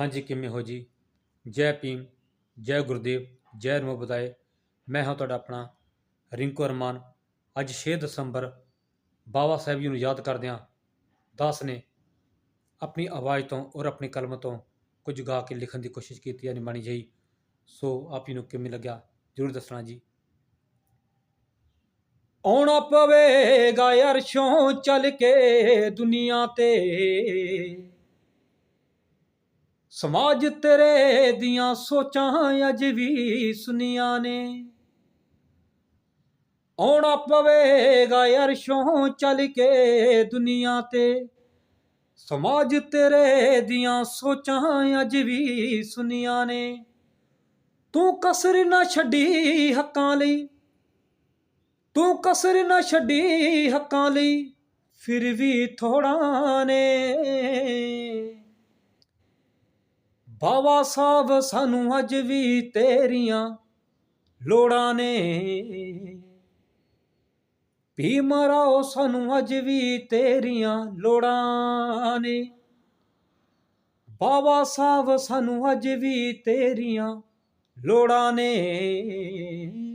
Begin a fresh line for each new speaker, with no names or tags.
ਹਾਂਜੀ, ਕਿਵੇਂ ਹੋ ਜੀ? ਜੈ ਭੀਮ, ਜੈ ਗੁਰਦੇਵ, ਜੈ ਨਮੋ ਬੁਦਾਏ ਮੈਂ ਹਾਂ ਤੁਹਾਡਾ ਆਪਣਾ ਰਿੰਕੂ ਅਰਮਾਨ। ਅੱਜ 6 ਦਸੰਬਰ ਬਾਬਾ ਸਾਹਿਬ ਜੀ ਨੂੰ ਯਾਦ ਕਰਦਿਆਂ ਦਾਸ ਨੇ ਆਪਣੀ ਆਵਾਜ਼ ਤੋਂ ਔਰ ਆਪਣੀ ਕਲਮ ਤੋਂ ਕੁਝ ਗਾ ਕੇ ਲਿਖਣ ਦੀ ਕੋਸ਼ਿਸ਼ ਕੀਤੀ ਹੈ ਨਿਮਾਣੀ ਜਿਹੀ। ਸੋ ਆਪ ਜੀ ਨੂੰ ਕਿਵੇਂ ਲੱਗਿਆ? ਜ਼ਰੂਰ ਦੱਸਣਾ ਜੀ। ਆਉਣਾ ਪਵੇਗਾ ਅਰਸ਼ੋਂ ਚੱਲ ਕੇ ਦੁਨੀਆ ਤੇ। ਸਮਾਜ ਤੇਰੇ ਦੀਆਂ ਸੋਚਾਂ ਅੱਜ ਵੀ ਸੁਨੀਆਂ ਨੇ। ਆਉਣਾ ਪਵੇਗਾ ਅਰਸ਼ੋਂ ਚੱਲ ਕੇ ਦੁਨੀਆ ਤੇ। ਸਮਾਜ ਤੇਰੇ ਦੀਆਂ ਸੋਚਾਂ ਅੱਜ ਵੀ ਸੁਨੀਆਂ ਨੇ। ਤੂੰ ਕਸਰ ਨਾ ਛੱਡੀ ਹੱਕਾਂ ਲਈ। ਤੂੰ ਕਸਰ ਨਾ ਛੱਡੀ ਹੱਕਾਂ ਲਈ। ਫਿਰ ਵੀ ਥੋੜਾ ਨੇ। ਬਾਬਾ ਸਾਹਿਬ, ਸਾਨੂੰ ਅੱਜ ਵੀ ਤੇਰੀਆਂ ਲੋੜਾਂ ਨੇ। ਵੀ ਮਰਾਓ, ਸਾਨੂੰ ਅੱਜ ਵੀ ਤੇਰੀਆਂ ਲੋੜਾਂ ਨੇ। ਬਾਬਾ ਸਾਹਿਬ, ਸਾਨੂੰ ਅੱਜ ਵੀ ਤੇਰੀਆਂ ਲੋੜਾਂ ਨੇ।